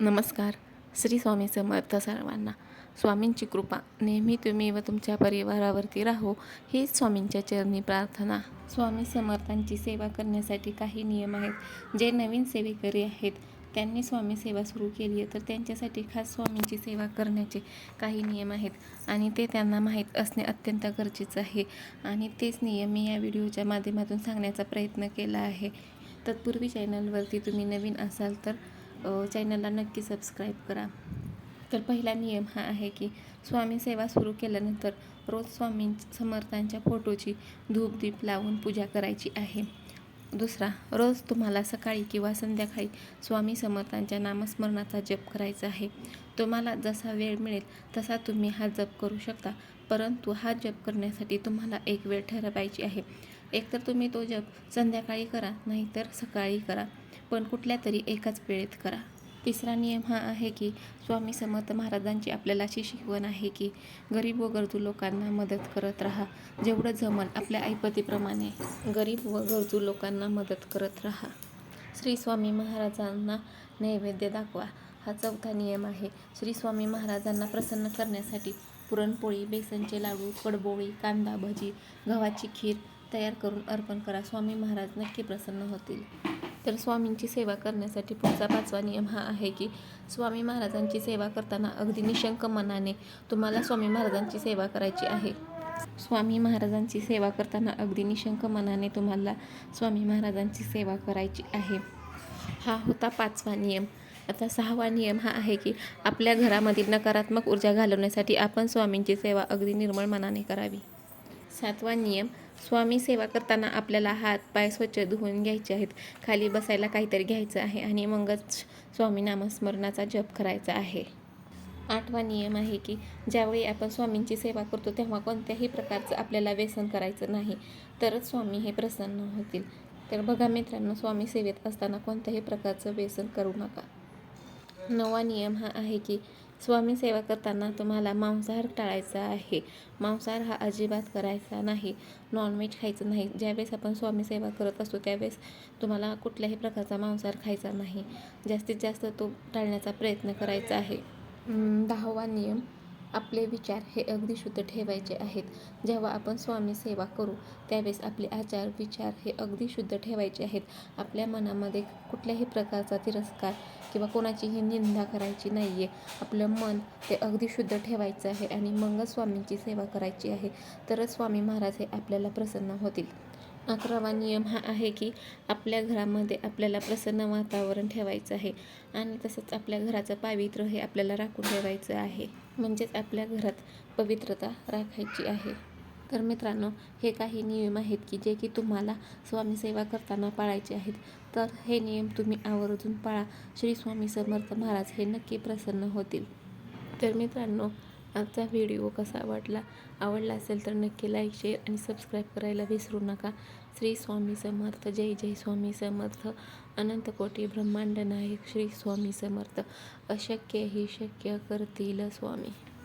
नमस्कार. श्री स्वामी समर्थ सर्वांना. स्वामींची कृपा. नेहमी तुम्ही व तुमच्या परिवारावरती राहो. हीच स्वामींच्या चरणी प्रार्थना. स्वामी समर्थांची सेवा करण्यासाठी काही नियम आहेत जे नवीन सेवेकरी आहेत. त्यांनी स्वामी सेवा सुरू केली आहे तर त्यांच्यासाठी खास स्वामींची सेवा करण्याचे काही नियम आहेत आणि ते त्यांना माहीत असणे अत्यंत गरजेचं आहे. आणि तेच नियम मी या व्हिडिओच्या माध्यमातून सांगण्याचा प्रयत्न केला आहे. तत्पूर्वी चॅनलवरती तुम्ही नवीन असाल तर चॅनलला नक्की सबस्क्राईब करा. तर पहिला नियम हा आहे की स्वामी सेवा सुरू केल्यानंतर रोज स्वामी समर्थांच्या फोटोची धूपदीप लावून पूजा करायची आहे. दुसरा रोज तुम्हाला सकाळी किंवा संध्याकाळी स्वामी समर्थांच्या नामस्मरणाचा जप करायचा आहे. तुम्हाला जसा वेळ मिळेल तसा तुम्ही हा जप करू शकता परंतु हा जप करण्यासाठी तुम्हाला एक वेळ ठरवायची आहे. एकतर तुम्ही तो जप संध्याकाळी करा नाहीतर सकाळी करा पण कुठल्या तरी एकाच वेळेत करा. तिसरा नियम हा आहे की स्वामी समर्थ महाराजांची आपल्याला अशी शिकवण आहे की गरीब व गरजू लोकांना मदत करत राहा. जेवढं जमल आपल्या ऐपतीप्रमाणे गरीब व गरजू लोकांना मदत करत राहा. श्री स्वामी महाराजांना नैवेद्य दाखवा. हा चौथा नियम आहे. श्री स्वामी महाराजांना प्रसन्न करण्यासाठी पुरणपोळी बेसनचे लाडू कडबोळी कांदा भजी गव्हाची खीर तयार करून अर्पण करा. स्वामी महाराज नक्की प्रसन्न होतील. तर स्वामींची सेवा करण्यासाठी पुढचा पाचवा नियम हा आहे की स्वामी महाराजांची सेवा करताना अगदी निशंक मनाने तुम्हाला स्वामी महाराजांची सेवा करायची आहे. स्वामी महाराजांची सेवा करताना अगदी निशंक मनाने तुम्हाला स्वामी महाराजांची सेवा करायची आहे. हा होता पाचवा नियम. आता सहावा नियम हा आहे की आपल्या घरामध्ये नकारात्मक ऊर्जा घालवण्यासाठी आपण स्वामींची सेवा अगदी निर्मळ मनाने करावी. सातवा नियम स्वामी सेवा करताना आपल्याला हात पाय स्वच्छ धुवून घ्यायचे आहेत. खाली बसायला काहीतरी घ्यायचं आहे आणि मगच स्वामी नामस्मरणाचा जप करायचा आहे. आठवा नियम आहे की ज्यावेळी आपण स्वामींची सेवा करतो तेव्हा कोणत्याही प्रकारचं आपल्याला व्यसन करायचं नाही. तरच स्वामी हे प्रसन्न होतील. तर बघा मित्रांनो स्वामी सेवेत असताना कोणत्याही प्रकारचं व्यसन करू नका. नवा नियम हा आहे की स्वामी सेवा करताना तुम्हाला मांसाहार टाळायचा आहे. मांसाहार हा अजिबात करायचा नाही. नॉनव्हेज खायचं नाही. ज्यावेळेस आपण स्वामी सेवा करत असतो त्यावेळेस तुम्हाला कुठल्याही प्रकारचा मांसाहार खायचा नाही. जास्तीत जास्त तो टाळण्याचा प्रयत्न करायचा आहे. दहावा नियम. आपले विचार हे अगदी शुद्ध ठेवायचे आहेत. जेव्हा आपण स्वामी सेवा करू त्यावेळेस आपले आचार विचार हे अगदी शुद्ध ठेवायचे आहेत. आपल्या मनामध्ये कुठल्याही प्रकारचा तिरस्कार किंवा कोणाचीही निंदा करायची नाही आहे आपलं मन ते अगदी शुद्ध ठेवायचं आहे आणि मगच स्वामींची सेवा करायची आहे. तरच स्वामी महाराज हे आपल्याला प्रसन्न होतील. अकरावा नियम हा आहे की आपल्या घरामध्ये आपल्याला प्रसन्न वातावरण ठेवायचं आहे आणि तसंच आपल्या घराचं पावित्र्य हे आपल्याला राखून ठेवायचं आहे. म्हणजेच आपल्या घरात पवित्रता राखायची आहे. तर मित्रांनो हे काही नियम आहेत की जे की तुम्हाला स्वामी सेवा करताना पाळायचे आहेत. तर हे नियम तुम्ही आवर्जून पाळा. श्री स्वामी समर्थ महाराज हे नक्की प्रसन्न होतील. तर मित्रांनो आजचा व्हिडिओ कसा वाटला? आवडला असेल तर नक्की लाईक शेअर आणि सबस्क्राईब करायला विसरू नका. श्री स्वामी समर्थ. जय जय स्वामी समर्थ. अनंत कोटी ब्रह्मांड नायक श्री स्वामी समर्थ. अशक्य ही शक्य करतील स्वामी.